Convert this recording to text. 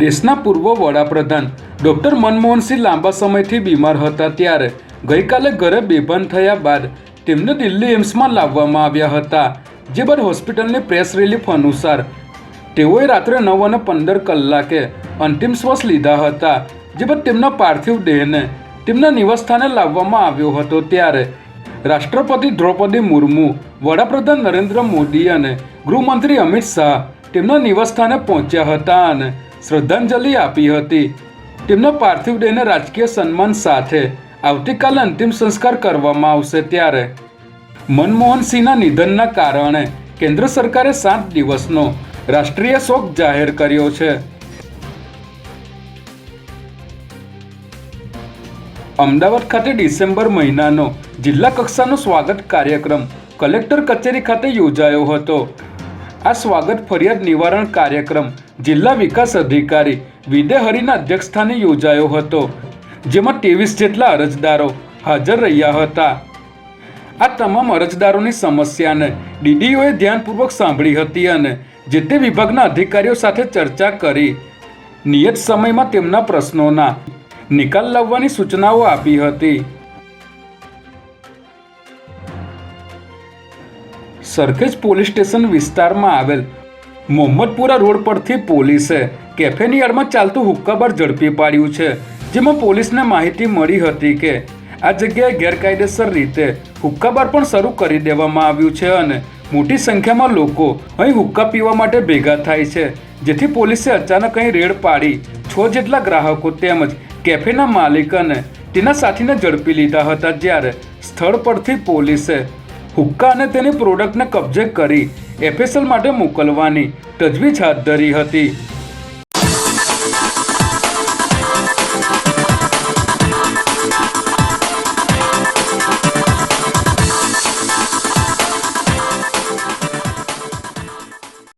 દેશના પૂર્વ વડાપ્રધાન ડૉક્ટર મનમોહનસિંહ લાંબા સમયથી બીમાર હતા ત્યારે ગઈકાલે ઘરે બેભાન થયા બાદ તેમને દિલ્હી એમ્સમાં લાવવામાં આવ્યા હતા, જે બાદ હોસ્પિટલની પ્રેસ રિલીફ અનુસાર તેઓએ રાત્રે નવ અને પંદર કલાકે અંતિમ શ્વાસ લીધા હતા જે બાદ તેમના પાર્થિવ દેહને તેમના નિવાસસ્થાને લાવવામાં આવ્યો હતો ત્યારે રાષ્ટ્રપતિ દ્રૌપદી મુર્મુ, વડાપ્રધાન નરેન્દ્ર મોદી અને ગૃહમંત્રી અમિત શાહ તેમના નિવાસસ્થાને પહોંચ્યા હતા અને શ્રદ્ધાંજલિ આપી હતી. તેમના પાર્થિવ દેહને રાજકીય સન્માન સાથે આવતીકાલે અંતિમ સંસ્કાર કરવામાં આવશે ત્યારે મનમોહનસિંહના નિધનના કારણે કેન્દ્ર સરકારે સાત દિવસનો રાષ્ટ્રીય શોક જાહેર કર્યો છે. અમદાવાદ ખાતે ડિસેમ્બર મહિનાનો જિલ્લા કક્ષાનો સ્વાગત કાર્યક્રમ કલેક્ટર કચેરી ખાતે યોજાયો હતો. આ સ્વાગત ફરિયાદ નિવારણ કાર્યક્રમ જિલ્લા વિકાસ અધિકારી વિદેહરીના અધ્યક્ષસ્થાને યોજાયો હતો, જેમાં ત્રેવીસ જેટલા અરજદારો હાજર રહ્યા હતા. આ તમામ અરજદારોની સમસ્યાને ડીડીઓએ ધ્યાનપૂર્વક સાંભળી હતી અને જે તે વિભાગના અધિકારીઓ સાથે ચર્ચા કરી. નિયત સમયમાં તેમના પ્રશ્નોના નિકાલ લાવવાની સૂચનાઓ આપી હતી. સરખેજ પોલીસ સ્ટેશન વિસ્તારમાં આવેલ મોહમ્મદપુરા રોડ પરથી પોલીસે કેફેની યાર્ડમાં ચાલતું હુક્કાબાર ઝડપી પાડ્યું છે, જેમાં પોલીસને માહિતી મળી હતી કે આ જગ્યાએ ગેરકાયદેસર રીતે હુક્કાબાર પણ શરૂ કરી દેવામાં આવ્યું છે અને મોટી સંખ્યામાં લોકો અહીં હુક્કા પીવા માટે ભેગા થાય છે. જેથી પોલીસે અચાનક અહીં રેડ પાડી છ જેટલા ગ્રાહકો તેમજ કેફેના માલિક અને તેના સાથીને ઝડપી લીધા હતા જ્યારે સ્થળ પરથી પોલીસે હુક્કા અને તેની પ્રોડક્ટને કબજે કરી એફએસએલ માટે મોકલવાની તજવીજ હાથ ધરી હતી.